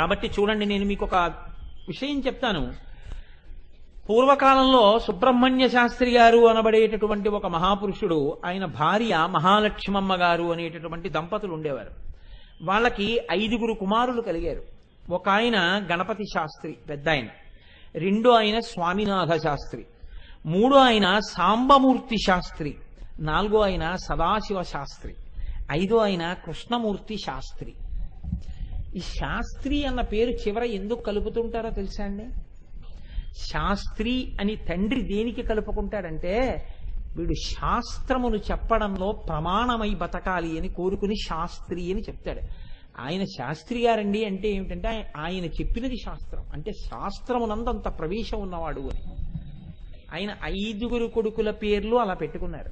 కాబట్టి చూడండి నేను మీకు ఒక విషయం చెప్తాను. పూర్వకాలంలో సుబ్రహ్మణ్య శాస్త్రి గారు అనబడేటటువంటి ఒక మహాపురుషుడు ఆయన భార్య మహాలక్ష్మమ్మ గారు అనేటటువంటి దంపతులు ఉండేవారు. వాళ్ళకి ఐదుగురు కుమారులు కలిగారు. ఒక ఆయన గణపతి శాస్త్రి పెద్ద ఆయన. రెండో ఆయన స్వామినాథ శాస్త్రి. మూడో ఆయన సాంబమూర్తి శాస్త్రి. నాలుగో ఆయన సదాశివ శాస్త్రి. ఐదో ఆయన కృష్ణమూర్తి శాస్త్రి. ఈ శాస్త్రి అన్న పేరు చివర ఎందుకు కలుపుతుంటారో తెలుసా అండి? శాస్త్రి అని తండ్రి దేనికి కలుపుకుంటాడంటే వీడు శాస్త్రమును చెప్పడంలో ప్రమాణమై బతకాలి అని కోరుకుని శాస్త్రి అని చెప్తాడు. ఆయన శాస్త్రి గారండి అంటే ఏమిటంటే ఆయన చెప్పినది శాస్త్రం. అంటే శాస్త్రమునందంత ప్రవేశం ఉన్నవాడు అని. ఆయన ఐదుగురు కొడుకుల పేర్లు అలా పెట్టుకున్నారు.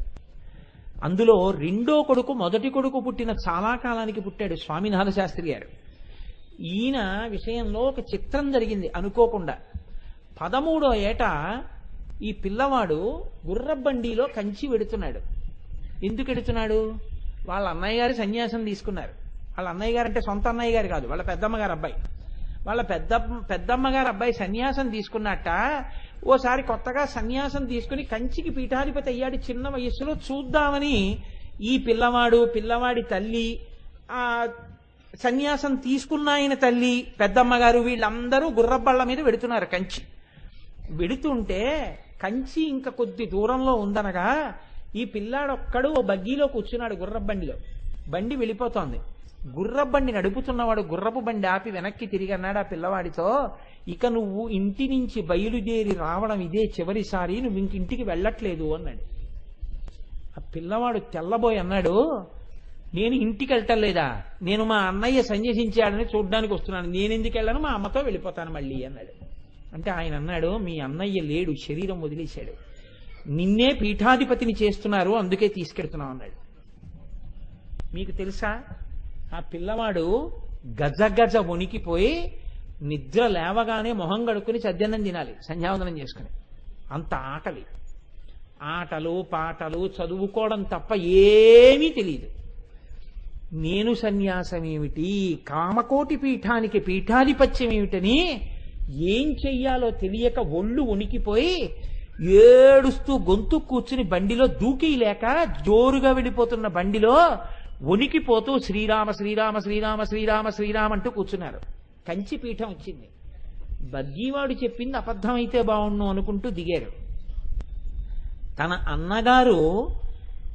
అందులో రెండో కొడుకు మొదటి కొడుకు పుట్టిన చాలా కాలానికి పుట్టాడు స్వామినాథ శాస్త్రి గారు. ఈయన విషయంలో ఒక చిత్రం జరిగింది అనుకోకుండా. పదమూడో ఏట ఈ పిల్లవాడు గుర్రబండిలో కంచి వెడుతున్నాడు. ఎందుకు ఎడుతున్నాడు? వాళ్ళ అన్నయ్య గారు సన్యాసం తీసుకున్నారు. వాళ్ళ అన్నయ్య గారు అంటే సొంత అన్నయ్య గారు కాదు వాళ్ళ పెద్దమ్మ గారు అబ్బాయి. వాళ్ళ పెద్ద పెద్దమ్మ గారు అబ్బాయి సన్యాసం తీసుకున్నట్ట ఓసారి కొత్తగా సన్యాసం తీసుకుని కంచికి పీఠాధిపతి అయ్యాడు చిన్న వయస్సులో చూద్దామని ఈ పిల్లవాడు పిల్లవాడి తల్లి ఆ సన్యాసం తీసుకున్న ఆయన తల్లి పెద్దమ్మగారు వీళ్ళందరూ గుర్రబళ్ళ మీద వెడుతున్నారు కంచి. వెడుతుంటే కంచి ఇంకా కొద్ది దూరంలో ఉందనగా ఈ పిల్లాడొక్కడు ఓ బగ్గీలో కూర్చున్నాడు గుర్రబండిలో. బండి వెళ్ళిపోతోంది. గుర్రబండి నడుపుతున్నవాడు గుర్రపు బండి ఆపి వెనక్కి తిరిగి అన్నాడు ఆ పిల్లవాడితో ఇక నువ్వు ఇంటి నుంచి బయలుదేరి రావడం ఇదే చివరిసారి నువ్వు ఇంక ఇంటికి వెళ్ళట్లేదు అన్నాడు. ఆ పిల్లవాడు తెల్లబోయి అన్నాడు నేను ఇంటికి వెళ్ళటం లేదా? నేను మా అన్నయ్య సన్యసించాడని చూడ్డానికి వస్తున్నాను. నేను ఎందుకు వెళ్ళను? మా అమ్మతో వెళ్ళిపోతాను మళ్ళీ అన్నాడు. అంటే ఆయన అన్నాడు మీ అన్నయ్య లేడు శరీరం వదిలేశాడు. నిన్నే పీఠాధిపతిని చేస్తున్నారు అందుకే తీసుకెడుతున్నావు అన్నాడు. మీకు తెలుసా? ఆ పిల్లవాడు గజ గజ వణికిపోయి నిద్ర లేవగానే మొహం గడుక్కుని సద్యన్నం తినాలి సంధ్యావందనం చేసుకుని. అంత ఆకలి ఆటలు పాటలు చదువుకోవడం తప్ప ఏమీ తెలియదు నేను సన్యాసమేమిటి? కామకోటి పీఠానికి పీఠాధిపత్యం ఏమిటని ఏం చెయ్యాలో తెలియక ఒళ్ళు వణికిపోయి ఏడుస్తూ గొంతు కూర్చుని బండిలో దూకి లేక జోరుగా వెళ్ళిపోతున్న బండిలో వణికిపోతూ శ్రీరామ శ్రీరామ శ్రీరామ శ్రీరామ శ్రీరామ అంటూ కూర్చున్నారు. కంచి పీఠం వచ్చింది. బగ్గీవాడు చెప్పింది అబద్ధమైతే బాగుండు అనుకుంటూ దిగారు. తన అన్నగారు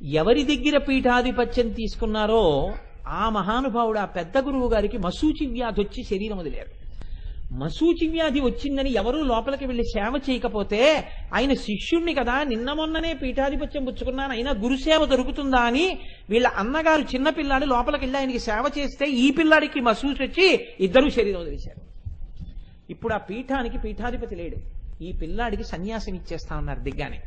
ఎవరి దగ్గర పీఠాధిపత్యం తీసుకున్నారో ఆ మహానుభావుడు ఆ పెద్ద గురువు గారికి మసూచి వ్యాధి వచ్చి శరీరం వదిలేరు. మసూచి వ్యాధి వచ్చిందని ఎవరూ లోపలికి వెళ్ళి సేవ చేయకపోతే ఆయన శిష్యుణ్ణి కదా నిన్న మొన్ననే పీఠాధిపత్యం పుచ్చుకున్నాను అయినా గురుసేవ దొరుకుతుందా అని వీళ్ళ అన్నగారు చిన్న పిల్లాడు లోపలికి వెళ్ళి ఆయనకి సేవ చేస్తే ఈ పిల్లాడికి మసూచి వచ్చి ఇద్దరూ శరీరం వదిలేశారు. ఇప్పుడు ఆ పీఠానికి పీఠాధిపతి లేడు. ఈ పిల్లాడికి సన్యాసం ఇచ్చేస్తా ఉన్నారు దిగ్గానే.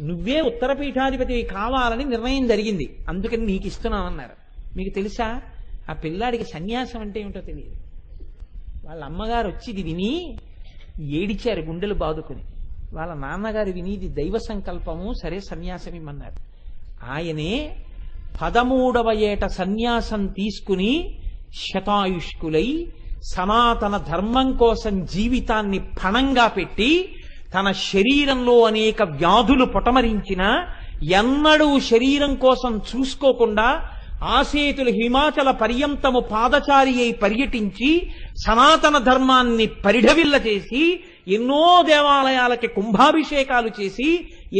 నువ్వే ఉత్తర పీఠాధిపతి కావాలని నిర్ణయం జరిగింది. అందుకని నీకు ఇస్తున్నామన్నారు మీకు తెలుసా? ఆ పిల్లాడికి సన్యాసం అంటే ఏమిటో తెలియదు. వాళ్ళ అమ్మగారు వచ్చి ఇది విని ఏడిచారు గుండెలు బాదుకుని. వాళ్ళ నాన్నగారు విని ఇది దైవ సంకల్పము సరే సన్యాసం ఇమ్మన్నారు. ఆయనే పదమూడవ ఏట సన్యాసం తీసుకుని శతాయుష్కులై సనాతన ధర్మం కోసం జీవితాన్ని పణంగా పెట్టి తన శరీరంలో అనేక వ్యాధులు పొటమరించిన ఎన్నడూ శరీరం కోసం చూసుకోకుండా ఆసేతులు హిమాచల పర్యంతము పాదచారి అయి పర్యటించి సనాతన ధర్మాన్ని పరిఢవిల్ల చేసి ఎన్నో దేవాలయాలకి కుంభాభిషేకాలు చేసి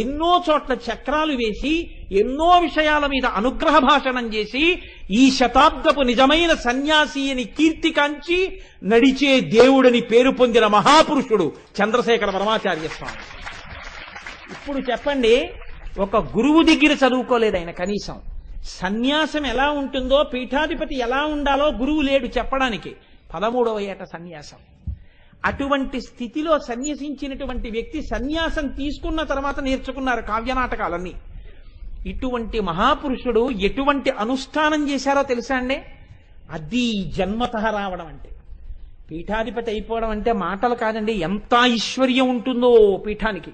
ఎన్నో చోట్ల చక్రాలు వేసి ఎన్నో విషయాల మీద అనుగ్రహ భాషణం చేసి ఈ శతాబ్దపు నిజమైన సన్యాసి అని కీర్తికాంచి నడిచే దేవుడని పేరు పొందిన మహాపురుషుడు చంద్రశేఖర పరమాచార్య స్వామి. ఇప్పుడు చెప్పండి ఒక గురువు దగ్గర చదువుకోలేదు ఆయన కనీసం. సన్యాసం ఎలా ఉంటుందో పీఠాధిపతి ఎలా ఉండాలో గురువు లేడు చెప్పడానికి. పదమూడవ ఏట సన్యాసం. అటువంటి స్థితిలో సన్యసించినటువంటి వ్యక్తి సన్యాసం తీసుకున్న తర్వాత నేర్చుకున్నారు కావ్యనాటకాలన్నీ. ఇటువంటి మహాపురుషుడు ఎటువంటి అనుష్ఠానం చేశారో తెలుసా అండి? అది జన్మత రావడం అంటే. పీఠాధిపతి అయిపోవడం అంటే మాటలు కాదండి ఎంత ఐశ్వర్యం ఉంటుందో పీఠానికి.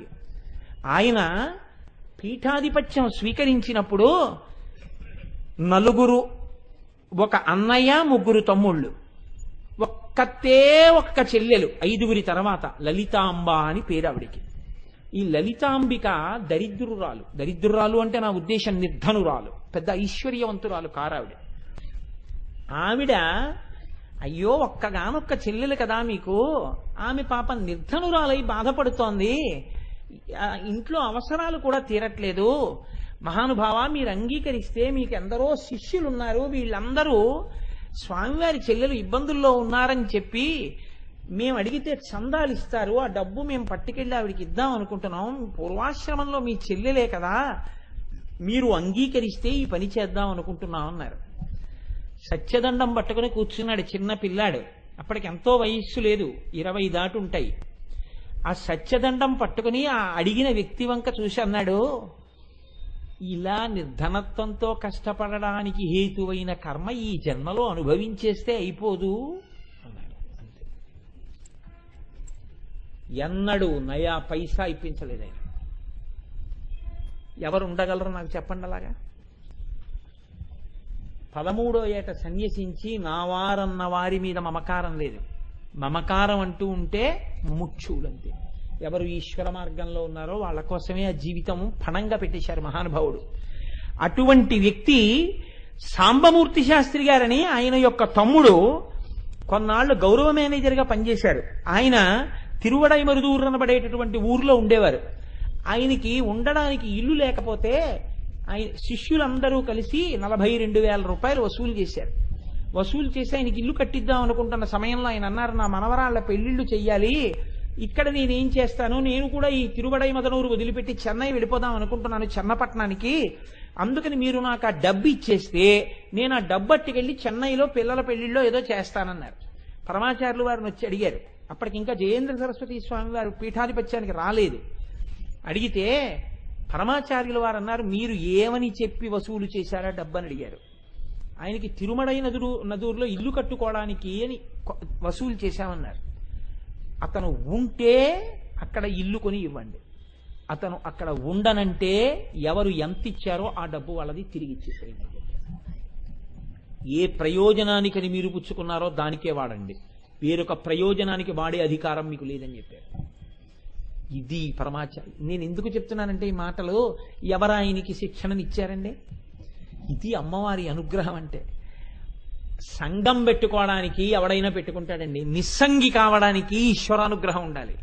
ఆయన పీఠాధిపత్యం స్వీకరించినప్పుడు నలుగురు ఒక అన్నయ్య ముగ్గురు తమ్ముళ్ళు ఒక్కతే ఒక్క చెల్లెలు ఐదుగురి తర్వాత లలితాంబ అని పేరు ఆవిడికి. ఈ లలితాంబిక దరిద్రురాలు. దరిద్రురాలు అంటే నా ఉద్దేశం నిర్ధనురాలు. పెద్ద ఐశ్వర్యవంతురాలు కారావిడ. ఆవిడ అయ్యో ఒక్కగానొక్క చెల్లెలు కదా మీకు. ఆమె పాప నిర్ధనురాలై బాధపడుతోంది. ఇంట్లో అవసరాలు కూడా తీరట్లేదు. మహానుభావ మీరు అంగీకరిస్తే మీకు ఎందరో శిష్యులు ఉన్నారు వీళ్ళందరూ స్వామివారి చెల్లెలు ఇబ్బందుల్లో ఉన్నారని చెప్పి మేము అడిగితే చందాలు ఇస్తారు ఆ డబ్బు మేము పట్టుకెళ్ళి ఆవిడికి ఇద్దాం అనుకుంటున్నాం. పూర్వాశ్రమంలో మీ చెల్లెలే కదా మీరు అంగీకరిస్తే ఈ పని చేద్దాం అనుకుంటున్నాం అన్నారు. సత్యదండం పట్టుకుని కూర్చున్నాడు చిన్న పిల్లాడు. అప్పటికి ఎంతో వయస్సు లేదు ఇరవై దాటి ఉంటాయి ఆ సత్యదండం పట్టుకుని ఆ అడిగిన వ్యక్తి వంక చూసి అన్నాడు ఇలా నిర్ధనత్వంతో కష్టపడడానికి హేతువైన కర్మ ఈ జన్మలో అనుభవించేస్తే అయిపోదు. ఎన్నడూ నయా పైసా ఇప్పించలేదు ఆయన. ఎవరు ఉండగలరు నాకు చెప్పండి అలాగా? పదమూడో ఏట సన్యసించి నా వారన్న వారి మీద మమకారం లేదు. మమకారం అంటూ ఉంటే ముముక్షువులంతే ఎవరు ఈశ్వర మార్గంలో ఉన్నారో వాళ్ళ కోసమే ఆ జీవితం పణంగా పెట్టేశారు మహానుభావుడు. అటువంటి వ్యక్తి సాంబమూర్తి శాస్త్రి గారని ఆయన యొక్క తమ్ముడు కొన్నాళ్ళు గౌరవ మేనేజర్గా పనిచేశారు. ఆయన తిరువడైమరుదూరు అనబడేటటువంటి ఊర్లో ఉండేవారు. ఆయనకి ఉండడానికి ఇల్లు లేకపోతే ఆయన శిష్యులందరూ కలిసి నలభై రెండు వేల రూపాయలు వసూలు చేశారు. వసూలు చేసి ఆయనకి ఇల్లు కట్టిద్దాం అనుకుంటున్న సమయంలో ఆయన అన్నారు నా మనవరాళ్ళ పెళ్ళిళ్ళు చెయ్యాలి. ఇక్కడ నేనేం చేస్తాను? నేను కూడా ఈ తిరువడై మదనూరు వదిలిపెట్టి చెన్నై వెళ్ళిపోదాం అనుకుంటున్నాను చెన్నపట్నానికి. అందుకని మీరు నాకు ఆ డబ్బు ఇచ్చేస్తే నేను ఆ డబ్బు అట్టుకెళ్ళి చెన్నైలో పిల్లల పెళ్ళిళ్ళో ఏదో చేస్తానన్నారు. పరమాచార్యులు వారిని వచ్చి అడిగారు అప్పటికి ఇంకా జయేంద్ర సరస్వతి స్వామి వారు పీఠాధిపత్యానికి రాలేదు. అడిగితే పరమాచార్యుల వారు అన్నారు మీరు ఏమని చెప్పి వసూలు చేశారా? డబ్బని అడిగారు. ఆయనకి తిరుమడై నదురు నదురులో ఇల్లు కట్టుకోవడానికి అని వసూలు చేశామన్నారు. అతను ఉంటే అక్కడ ఇల్లు కొని ఇవ్వండి. అతను అక్కడ ఉండనంటే ఎవరు ఎంత ఇచ్చారో ఆ డబ్బు వాళ్ళది తిరిగి ఇచ్చేసేయండి ఏ ప్రయోజనానికని మీరు పుచ్చుకున్నారో దానికే వాడండి. వేరొక ప్రయోజనానికి వాడే అధికారం మీకు లేదని చెప్పారు ఇది పరమాచార్య నేను ఎందుకు చెప్తున్నానంటే ఈ మాటలు ఎవరు ఆయనకి శిక్షణనిచ్చారండి ఇది అమ్మవారి అనుగ్రహం అంటే. సంఘం పెట్టుకోవడానికి ఎవడైనా పెట్టుకుంటాడండి. నిస్సంగి కావడానికి ఈశ్వరానుగ్రహం ఉండాలి.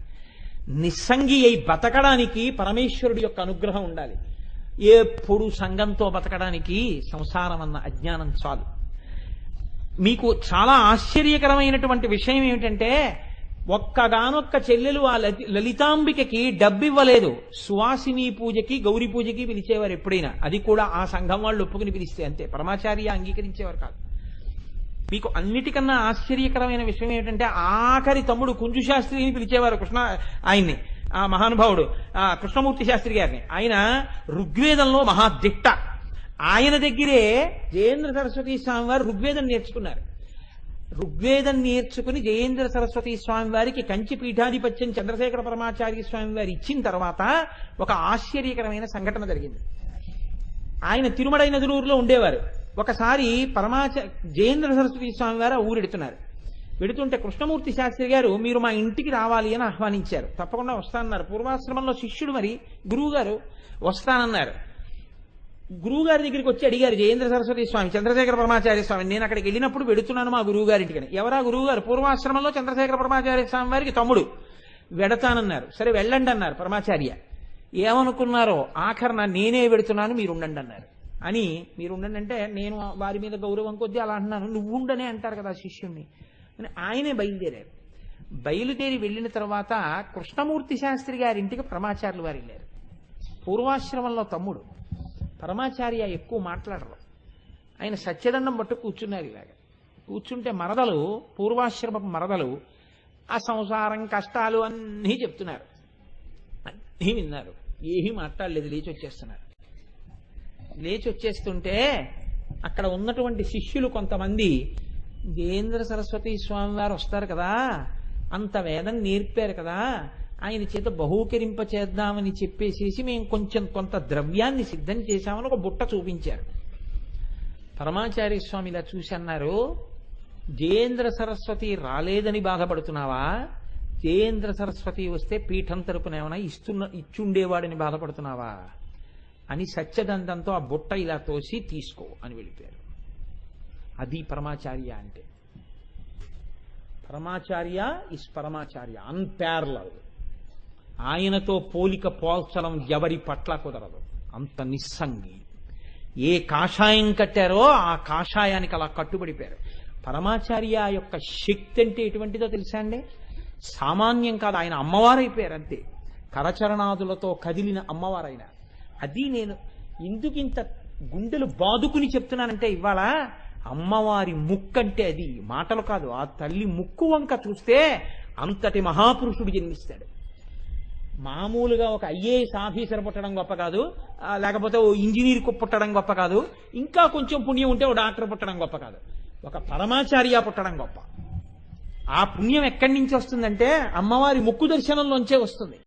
నిస్సంగి అయి బతకడానికి పరమేశ్వరుడి యొక్క అనుగ్రహం ఉండాలి. ఎప్పుడు సంఘంతో బతకడానికి సంసారం అన్న అజ్ఞానం చాలు. మీకు చాలా ఆశ్చర్యకరమైనటువంటి విషయం ఏమిటంటే ఒక్కగానొక్క చెల్లెలు ఆ లలి- లలితాంబికకి డబ్బివ్వలేదు. సువాసిని పూజకి గౌరీ పూజకి పిలిచేవారు ఎప్పుడైనా. అది కూడా ఆ సంఘం వాళ్ళు ఒప్పుకుని పిలిస్తే అంతే. పరమాచార్య అంగీకరించేవారు కాదు. మీకు అన్నిటికన్నా ఆశ్చర్యకరమైన విషయం ఏమిటంటే ఆఖరి తమ్ముడు కుంజు శాస్త్రిని పిలిచేవారు కృష్ణ ఆయన్ని ఆ మహానుభావుడు ఆ కృష్ణమూర్తి శాస్త్రి గారిని. ఆయన ఋగ్వేదంలో మహాదిట్ట. ఆయన దగ్గరే జయేంద్ర సరస్వతి స్వామి వారు ఋగ్వేదం నేర్చుకున్నారు. ఋగ్వేదం నేర్చుకుని జయేంద్ర సరస్వతి స్వామి వారికి కంచి పీఠాధిపత్యం చంద్రశేఖర పరమాచార్య స్వామి వారు ఇచ్చిన తర్వాత ఒక ఆశ్చర్యకరమైన సంఘటన జరిగింది. ఆయన తిరుమడై నదులూరులో ఉండేవారు. ఒకసారి పరమాచ జయేంద్ర సరస్వతి స్వామి వారు ఆ ఊరెడుతున్నారు వెడుతుంటే కృష్ణమూర్తి శాస్త్రి గారు మీరు మా ఇంటికి రావాలి అని ఆహ్వానించారు. తప్పకుండా వస్తానన్నారు. పూర్వాశ్రమంలో శిష్యుడు మరి గురువు గారు వస్తానన్నారు. గురువు గారి దగ్గరికి వచ్చి అడిగారు జయేంద్ర సరస్వతి స్వామి చంద్రశేఖర పరమాచార్య స్వామి నేను అక్కడికి వెళ్ళినప్పుడు వెడుతున్నాను మా గురువు గారింటికి ఎవరా గురువు గారు పూర్వాశ్రమంలో చంద్రశేఖర పరమాచార్య స్వామి వారికి తమ్ముడు. వెడతానన్నారు. సరే వెళ్ళండి అన్నారు పరమాచార్య. ఏమనుకున్నారో ఆఖరణ నేనే వెడుతున్నాను మీరు ఉండండి అన్నారు. అని మీరు ఉండండి అంటే నేను వారి మీద గౌరవం కొద్దీ అలా అంటున్నాను నువ్వు ఉండనే అంటారు కదా శిష్యుణ్ణి అని ఆయనే బయలుదేరారు. బయలుదేరి వెళ్ళిన తర్వాత కృష్ణమూర్తి శాస్త్రి గారింటికి పరమాచార్యులు వారు వెళ్ళారు. పూర్వాశ్రమంలో తమ్ముడు పరమాచార్య ఎక్కువ మాట్లాడరు. ఆయన సత్యదండం పట్టు కూర్చున్నారు ఇలాగ. కూర్చుంటే మరదలు పూర్వాశ్రమ మరదలు ఆ సంసారం కష్టాలు అన్నీ చెప్తున్నారు. అన్నీ విన్నారు. ఏమీ మాట్లాడలేదు లేచి వచ్చేస్తున్నారు లేచి వచ్చేస్తుంటే అక్కడ ఉన్నటువంటి శిష్యులు కొంతమంది దేంద్ర సరస్వతి స్వామి వారు వస్తారు కదా? అంత వేదం నేర్పారు కదా? ఆయన చేత బహూకరింప చేద్దామని చెప్పేసేసి మేము కొంచెం కొంత ద్రవ్యాన్ని సిద్ధం చేశామని ఒక బుట్ట చూపించారు. పరమాచార్య స్వామి ఇలా చూసి అన్నారు జయేంద్ర సరస్వతి రాలేదని బాధపడుతున్నావా? జయేంద్ర సరస్వతి వస్తే పీఠం తరపున ఏమైనా ఇస్తున్న ఇచ్చుండేవాడని బాధపడుతున్నావా? అని సత్యదంతంతో ఆ బుట్ట ఇలా తోసి తీసుకో అని వెళ్ళిపోయారు. అది పరమాచార్య అంటే. పరమాచార్య ఇస్ పరమాచార్య అన్పారలల్ ఆయనతో పోలిక పోల్చడం ఎవరి పట్ల కుదరదు. అంత నిస్సంగి. ఏ కాషాయం కట్టారో ఆ కాషాయానికి అలా కట్టుబడిపోయారు. పరమాచార్య యొక్క శక్తి అంటే ఎటువంటిదో తెలుసా అండి? సామాన్యం కాదు ఆయన అమ్మవారైపోయారు అంతే. కరచరణాదులతో కదిలిన అమ్మవారైన. అది నేను ఎందుకు ఇంత గుండెలు బాదుకుని చెప్తున్నానంటే ఇవాళ అమ్మవారి ముక్కంటే అది మాటలు కాదు. ఆ తల్లి ముక్కు వంక చూస్తే అంతటి మహాపురుషుడు జన్మిస్తాడు. మామూలుగా ఒక ఐఏఎస్ ఆఫీసర్ పుట్టడం గొప్ప కాదు లేకపోతే ఓ ఇంజనీర్ పుట్టడం గొప్ప కాదు ఇంకా కొంచెం పుణ్యం ఉంటే ఓ డాక్టర్ పుట్టడం గొప్ప కాదు. ఒక పరమాచార్య పుట్టడం గొప్ప. ఆ పుణ్యం ఎక్కడి నుంచి వస్తుందంటే అమ్మవారి ముక్కు దర్శనంలోంచే వస్తుంది.